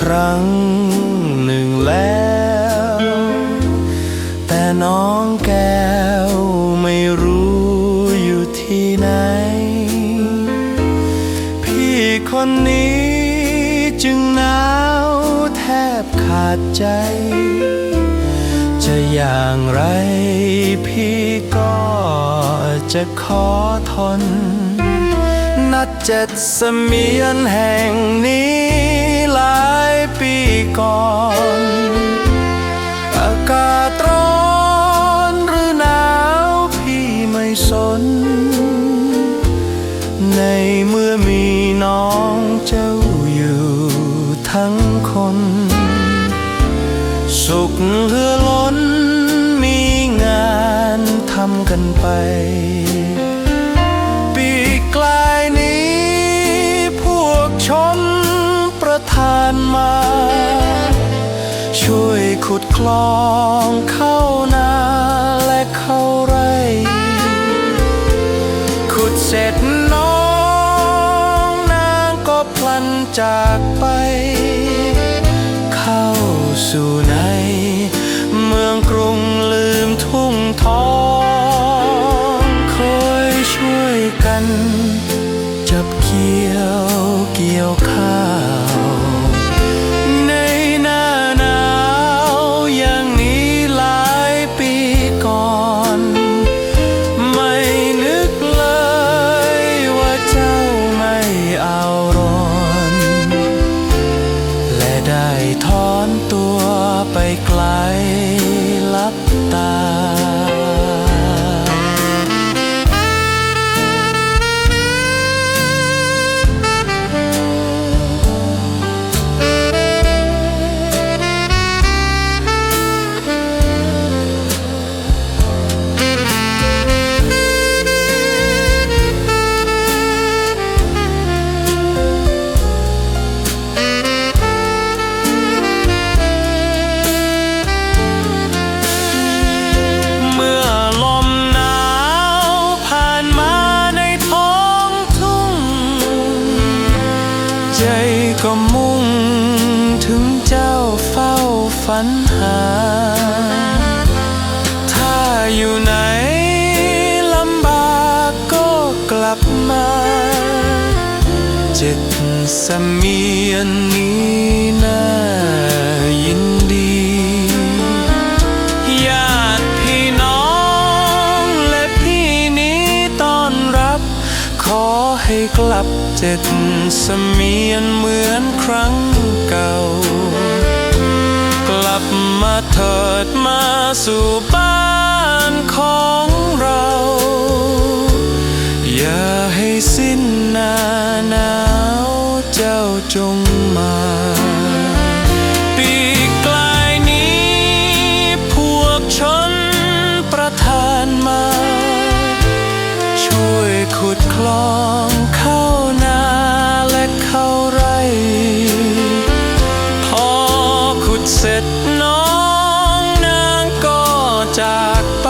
ครั้งหนึ่งแล้ว แต่น้องแก้วไม่รู้อยู่ที่ไหน พี่คนนี้จึงหนาวแทบขาดใจ จะอย่างไรพี่ก็จะขอทน นัดเจ็ดสมียนแห่งนี้ หลายปีก่อน อากาศร้อนหรือหนาวพี่ไม่สน ในเมื่อมีน้องเจ้าอยู่ทั้งคน สุขเหลือล้นมีงานทำกันไปานมา ช่วยขุดคลองเข้านาและเข้าไร่ขุดเสร็จน้องนางก็พลันจากไป เข้าสู่ใน เมืองกรุงลืมทุ่งทอง ไปไกล ก็มุ่งถึงเจ้าเฝ้าฝันหา ถ้าอยู่ไหนลำบากก็กลับมาจิตสมียนนี้นา ให้กลับเจ็ดเสมียนเหมือนครั้งเก่า กลับมาเถิดมาสู่บ้านของเรา อย่าให้สิ้นหน้าหนาวเจ้าจง เสร็จน้องนางก็จากไป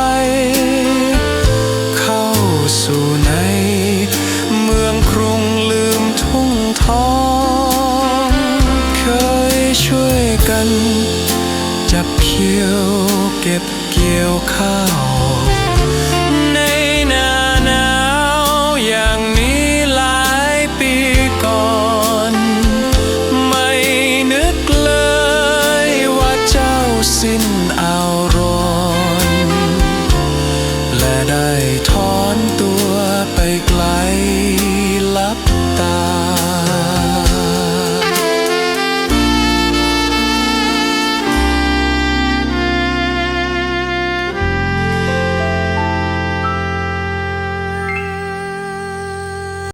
เข้าสู่ในเมืองกรุงลืมทุ่งทอง เคยช่วยกัน จับเขียวเก็บเกี่ยวข้าว in